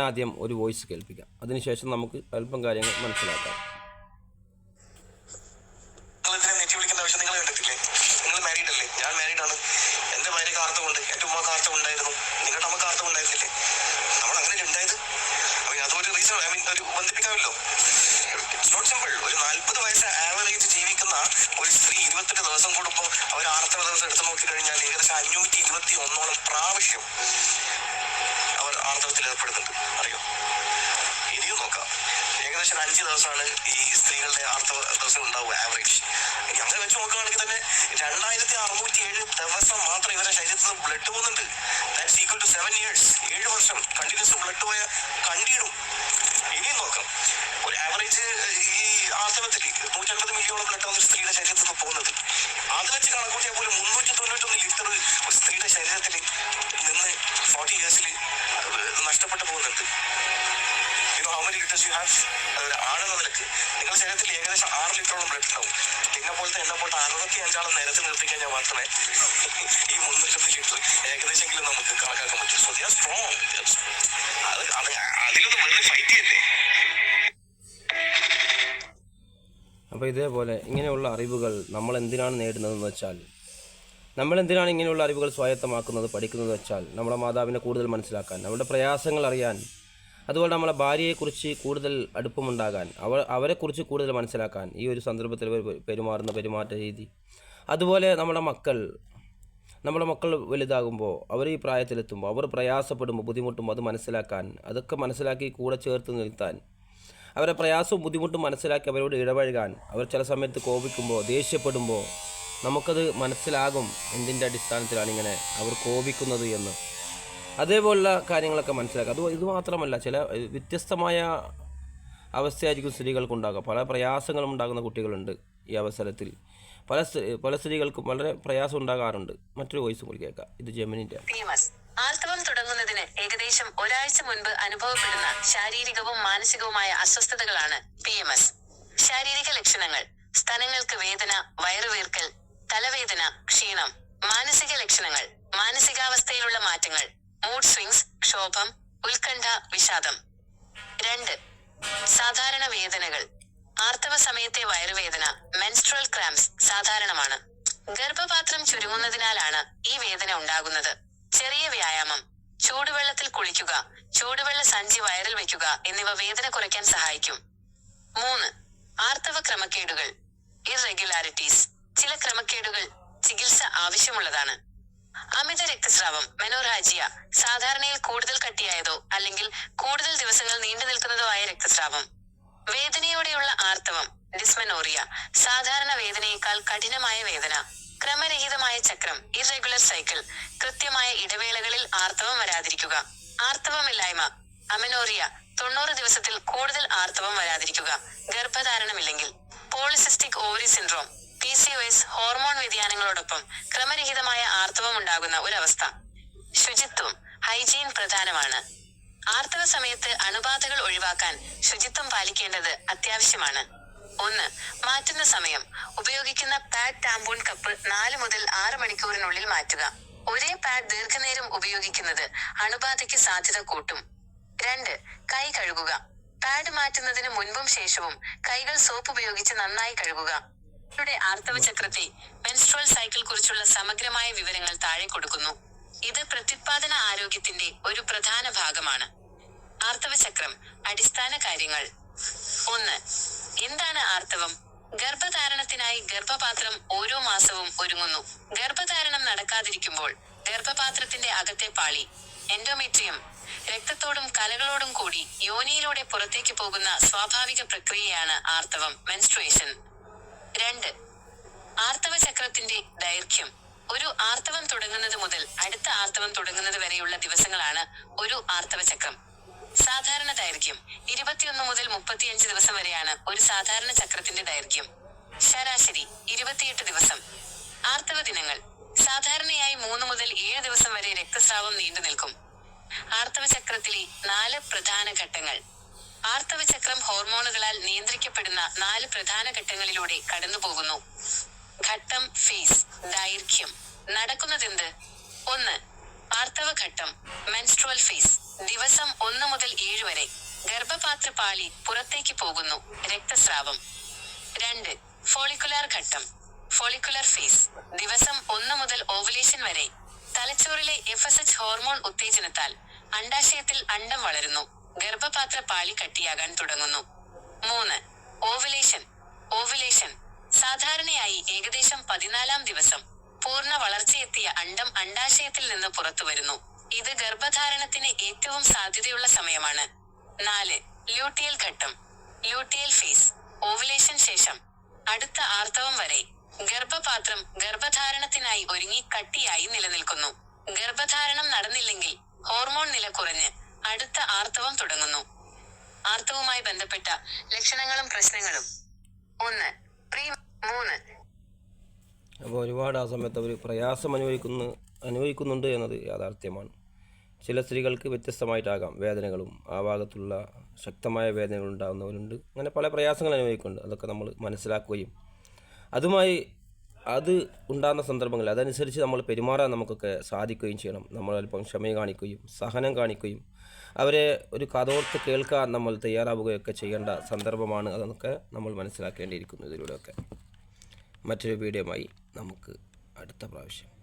ആദ്യം ഒരു വോയിസ് കേൾപ്പിക്കാം. അതിനുശേഷം നമുക്ക് അല്പം കാര്യങ്ങൾ മനസ്സിലാക്കാം. ദിവസം കൂടുമ്പോൾ അവർ ആർത്തവ ദിവസം എടുത്തു നോക്കി കഴിഞ്ഞാൽ ഏകദേശം അഞ്ഞൂറ്റി ഇരുപത്തി ഒന്നോളം പ്രാവശ്യം ആർത്തവത്തിൽ ഏർപ്പെടുന്നുണ്ട്. അറിയോ? ഇനിയും നോക്കാം. ഏകദേശം അഞ്ച് ദിവസമാണ് ഈ സ്ത്രീകളുടെ ആർത്തവ ദിവസം ഉണ്ടാവുക ആവറേജ് ഇനി അങ്ങനെ വെച്ച് നോക്കുകയാണെങ്കിൽ തന്നെ രണ്ടായിരത്തി അറുന്നൂറ്റി ഏഴ് ദിവസം മാത്രം ഇവരുടെ ശരീരത്തിൽ നിന്ന് ബ്ലഡ് പോകുന്നുണ്ട്. That's equal to seven years ഏഴ് വർഷം കണ്ടിന്യൂസ് ബ്ലഡ് പോയ കണ്ടിടും. ഇനിയും നോക്കാം. ഒരു ആവറേജ് ഈ ആർത്തവത്തിൽ നൂറ്റൻപത് മില്യോളം ബ്ലഡ് ഒരു സ്ത്രീയുടെ ശരീരത്തിൽ നിന്ന് പോകുന്നത്. അത് വെച്ച് കണക്കൂട്ടിയാൽ പോലും മുന്നൂറ്റി തൊണ്ണൂറ്റൊന്ന് ലിറ്റർ ഒരു സ്ത്രീയുടെ ശരീരത്തിൽ നിന്ന് ഫോർട്ടി ഇയേഴ്സിൽ നഷ്ടപ്പെട്ടു പോകുന്നുണ്ട്. നിങ്ങളുടെ ശരീരത്തിൽ ഏകദേശം ആറ് ലിറ്ററോളം ബ്ലഡ് ഉണ്ടാവും. എന്നെ പോലത്തെ എന്നെ പോലത്തെ അറുപത്തി അഞ്ചാളം നേരത്തെ നിർത്തി കഴിഞ്ഞാൽ മാത്രമേ ഈ മുന്നൂറ്റി ലിറ്റർ ഏകദേശമെങ്കിലും നമുക്ക് കണക്കാക്കാൻ പറ്റൂ. സോ ദിയാ സ്ട്രോങ് അപ്പോൾ ഇതേപോലെ ഇങ്ങനെയുള്ള അറിവുകൾ നമ്മൾ എന്തിനാണ് നേടുന്നതെന്ന് വെച്ചാൽ നമ്മൾ എന്തിനാണ് ഇങ്ങനെയുള്ള അറിവുകൾ സ്വായത്തമാക്കുന്നത് പഠിക്കുന്നത് വെച്ചാൽ നമ്മുടെ മാതാവിനെ കൂടുതൽ മനസ്സിലാക്കാൻ നമ്മുടെ പ്രയാസങ്ങൾ അറിയാൻ അതുപോലെ നമ്മളെ ഭാര്യയെക്കുറിച്ച് കൂടുതൽ അടുപ്പമുണ്ടാകാൻ അവ അവരെക്കുറിച്ച് കൂടുതൽ മനസ്സിലാക്കാൻ ഈ ഒരു സന്ദർഭത്തിൽ പെരുമാറുന്ന പെരുമാറ്റ രീതി. അതുപോലെ നമ്മുടെ മക്കൾ നമ്മുടെ മക്കൾ വലുതാകുമ്പോൾ അവർ ഈ പ്രായത്തിലെത്തുമ്പോൾ അവർ പ്രയാസപ്പെടുമ്പോൾ ബുദ്ധിമുട്ടുമ്പോൾ അത് മനസ്സിലാക്കാൻ അതൊക്കെ മനസ്സിലാക്കി കൂടെ ചേർത്ത് നിർത്താൻ അവരെ പ്രയാസവും ബുദ്ധിമുട്ടും മനസ്സിലാക്കി അവരോട് ഇടപഴകാൻ അവർ ചില സമയത്ത് കോപിക്കുമ്പോൾ ദേഷ്യപ്പെടുമ്പോൾ നമുക്കത് മനസ്സിലാകും എന്തിന്റെ അടിസ്ഥാനത്തിലാണ് ഇങ്ങനെ അവർ കോപിക്കുന്നത് എന്ന്. അതേപോലുള്ള കാര്യങ്ങളൊക്കെ മനസ്സിലാക്കുക. അത് ഇത് മാത്രമല്ല ചില വ്യത്യസ്തമായ അവസ്ഥയായിരിക്കും സ്ത്രീകൾക്കുണ്ടാകുക. പല പ്രയാസങ്ങളും ഉണ്ടാകുന്ന കുട്ടികളുണ്ട് ഈ അവസരത്തിൽ. പല പല സ്ത്രീകൾക്കും വളരെ പ്രയാസം ഉണ്ടാകാറുണ്ട്. മറ്റൊരു വോയിസ് കൂടി കേൾക്കാം. ഇത് ജെമിനിന്റെ ആർത്തവം തുടങ്ങുന്നതിന് ഏകദേശം ഒരാഴ്ച മുൻപ് അനുഭവപ്പെടുന്ന ശാരീരികവും മാനസികവുമായ അസ്വസ്ഥതകളാണ് പി എം എസ് ശാരീരിക ലക്ഷണങ്ങൾ. സ്ഥലങ്ങൾക്ക് വേദന വയറുവീർക്കൽ തലവേദന ക്ഷീണം. മാനസിക ലക്ഷണങ്ങൾ. മാനസികാവസ്ഥയിലുള്ള മാറ്റങ്ങൾ. മൂഡ് സ്വിങ്സ് ക്ഷോഭം ഉത്കണ്ഠ വിഷാദം. രണ്ട്. സാധാരണ വേദനകൾ. ആർത്തവ സമയത്തെ വയറുവേദന മെൻസ്ട്രൽ ക്രാംസ് സാധാരണമാണ്. ഗർഭപാത്രം ചുരുങ്ങുന്നതിനാലാണ് ഈ വേദന ഉണ്ടാകുന്നത്. ചെറിയ വ്യായാമം ചൂടുവെള്ളത്തിൽ കുളിക്കുക ചൂടുവെള്ള സഞ്ചി വയറിൽ വെക്കുക എന്നിവ വേദന കുറയ്ക്കാൻ സഹായിക്കും. മൂന്ന് ആർത്തവ ക്രമക്കേടുകൾ ഇറെഗുലാരിറ്റീസ് ചില ക്രമക്കേടുകൾ ചികിത്സ ആവശ്യമുള്ളതാണ്. അമിത രക്തസ്രാവം മെനോറാജിയ സാധാരണയിൽ കൂടുതൽ കട്ടിയായതോ അല്ലെങ്കിൽ കൂടുതൽ ദിവസങ്ങൾ നീണ്ടു നിൽക്കുന്നതോ ആയ രക്തസ്രാവം. വേദനയോടെയുള്ള ആർത്തവം ഡിസ്മെനോറിയ സാധാരണ വേദനയേക്കാൾ കഠിനമായ വേദന. ക്രമരഹിതമായ ചക്രം ഇറെഗുലർ സൈക്കിൾ കൃത്യമായ ഇടവേളകളിൽ ആർത്തവം വരാതിരിക്കുക. ആർത്തവമില്ലായ്മ അമനോറിയ തൊണ്ണൂറ് ദിവസത്തിൽ കൂടുതൽ ആർത്തവം വരാതിരിക്കുക. ഗർഭധാരണമില്ലെങ്കിൽ polycystic ovary syndrome P C O S hormone വ്യതിയാനങ്ങളോടൊപ്പം ക്രമരഹിതമായ ആർത്തവം ഉണ്ടാകുന്ന ഒരവസ്ഥ. ശുചിത്വം ഹൈജീൻ പ്രധാനമാണ്. ആർത്തവ സമയത്ത് അണുബാധകൾ ഒഴിവാക്കാൻ ശുചിത്വം പാലിക്കേണ്ടത് അത്യാവശ്യമാണ്. ഒന്ന് മാറ്റുന്ന സമയം. ഉപയോഗിക്കുന്ന പാഡ് ടാമ്പൂൺ കപ്പ് നാല് മുതൽ ആറ് മണിക്കൂറിനുള്ളിൽ മാറ്റുക. ഒരേ പാഡ് ദീർഘനേരം ഉപയോഗിക്കുന്നത് അണുബാധയ്ക്ക് സാധ്യത കൂട്ടും. രണ്ട് കൈ കഴുകുക. പാഡ് മാറ്റുന്നതിന് മുൻപും ശേഷവും കൈകൾ സോപ്പ് ഉപയോഗിച്ച് നന്നായി കഴുകുക. യുടെ ആർത്തവ ചക്രത്തെ മെൻസ്ട്രോൾ സൈക്കിൾ കുറിച്ചുള്ള സമഗ്രമായ വിവരങ്ങൾ താഴെ കൊടുക്കുന്നു. ഇത് പ്രത്യുത്പാദന ആരോഗ്യത്തിന്റെ ഒരു പ്രധാന ഭാഗമാണ്. ആർത്തവ ചക്രം അടിസ്ഥാന കാര്യങ്ങൾ. ഒന്ന് എന്താണ് ആർത്തവം? ഗർഭധാരണത്തിനായി ഗർഭപാത്രം ഓരോ മാസവും ഒരുങ്ങുന്നു. ഗർഭധാരണം നടക്കാതിരിക്കുമ്പോൾ ഗർഭപാത്രത്തിന്റെ അകത്തെ പാളി എൻഡോമെട്രിയം രക്തത്തോടും കലകളോടും കൂടി യോനിയിലൂടെ പുറത്തേക്ക് പോകുന്ന സ്വാഭാവിക പ്രക്രിയയാണ് ആർത്തവം മെൻസ്ട്രുവേഷൻ രണ്ട് ആർത്തവ ചക്രത്തിന്റെ ദൈർഘ്യം. ഒരു ആർത്തവം തുടങ്ങുന്നത് മുതൽ അടുത്ത ആർത്തവം തുടങ്ങുന്നത് വരെയുള്ള ദിവസങ്ങളാണ് ഒരു ആർത്തവ ചക്രം സാധാരണ ദൈർഘ്യം ഇരുപത്തിയൊന്ന് മുതൽ മുപ്പത്തിയഞ്ച് ദിവസം വരെയാണ് ഒരു സാധാരണ ചക്രത്തിന്റെ ദൈർഘ്യം. ശരാശരി ഇരുപത്തിയെട്ട് ദിവസം. ആർത്തവ ദിനങ്ങൾ. സാധാരണയായി മൂന്ന് മുതൽ ഏഴ് ദിവസം വരെ രക്തസ്രാവം നീണ്ടു നിൽക്കും. ആർത്തവ ചക്രത്തിലെ നാല് പ്രധാന ഘട്ടങ്ങൾ. ആർത്തവ ചക്രം ഹോർമോണുകളാൽ നിയന്ത്രിക്കപ്പെടുന്ന നാല് പ്രധാന ഘട്ടങ്ങളിലൂടെ കടന്നുപോകുന്നു. ഘട്ടം ഫേസ് ദൈർഘ്യം. നടക്കുന്നതെന്ത്? ഒന്ന് ആർത്തവ ഘട്ടം മെൻസ്ട്രുവൽ ഫേസ്. ദിവസം ഒന്ന് മുതൽ ഏഴ് വരെ ഗർഭപാത്ര പാളി പുറത്തേക്ക് പോകുന്നു. രക്തസ്രാവം. രണ്ട് ഫോളിക്കുലാർ ഘട്ടം. Follicular phase. ദിവസം ഒന്ന് മുതൽ ഓവുലേഷൻ വരെ തലച്ചോറിലെ എഫ് എസ് എച്ച് ഹോർമോൺ ഉത്തേജനത്താൽ അണ്ടാശയത്തിൽ അണ്ടം വളരുന്നു. ഗർഭപാത്ര പാളി കട്ടിയാകാൻ തുടങ്ങുന്നു. മൂന്ന് ഓവുലേഷൻ. ഓവുലേഷൻ സാധാരണയായി ഏകദേശം പതിനാലാം ദിവസം പൂർണ വളർച്ചയെത്തിയ അണ്ടം അണ്ടാശയത്തിൽ നിന്ന് പുറത്തു വരുന്നു ഇത് ഗർഭധാരണത്തിന് ഏറ്റവും സാധ്യതയുള്ള സമയമാണ്. നാല് ലൂട്ടിയൽ ഘട്ടം. Luteal face. ഓവുലേഷൻ ശേഷം. അടുത്ത ആർത്തവം വരെ. ഗർഭപാത്രം ഗർഭധാരണത്തിനായി ഒരുങ്ങി കട്ടിയായി നിലനിൽക്കുന്നു. ഗർഭധാരണം നടന്നില്ലെങ്കിൽ ഹോർമോൺ നില കുറഞ്ഞ് അടുത്ത ആർത്തവം തുടങ്ങുന്നു. ആർത്തവുമായി ബന്ധപ്പെട്ട ലക്ഷണങ്ങളും പ്രശ്നങ്ങളും. ഒന്ന് പ്രീ മൂന്ന്. അപ്പോൾ ഒരുപാട് ആ സമയത്ത് അവർ പ്രയാസം അനുഭവിക്കുന്നു അനുഭവിക്കുന്നുണ്ട് എന്നത് യാഥാർത്ഥ്യമാണ്. ചില സ്ത്രീകൾക്ക് വ്യത്യസ്തമായിട്ടാകാം വേദനകളും ആ ഭാഗത്തുള്ള ശക്തമായ വേദനകൾ ഉണ്ടാകുന്നവരുണ്ട്. അങ്ങനെ പല പ്രയാസങ്ങൾ അനുഭവിക്കുന്നുണ്ട്. അതൊക്കെ നമ്മൾ മനസ്സിലാക്കുകയും അതുമായി അത് ഉണ്ടാകുന്ന സന്ദർഭങ്ങൾ അതനുസരിച്ച് നമ്മൾ പെരുമാറാൻ നമുക്കൊക്കെ സാധിക്കുകയും ചെയ്യണം. നമ്മൾ അല്പം ക്ഷമ കാണിക്കുകയും സഹനം കാണിക്കുകയും അവരെ ഒരു കഥോർത്ത് കേൾക്കാൻ നമ്മൾ തയ്യാറാവുകയൊക്കെ ചെയ്യേണ്ട സന്ദർഭമാണ് അതൊക്കെ നമ്മൾ മനസ്സിലാക്കേണ്ടിയിരിക്കുന്നു ഇതിലൂടെയൊക്കെ. മറ്റൊരു വീഡിയോയുമായി നമുക്ക് അടുത്ത പ്രാവശ്യം.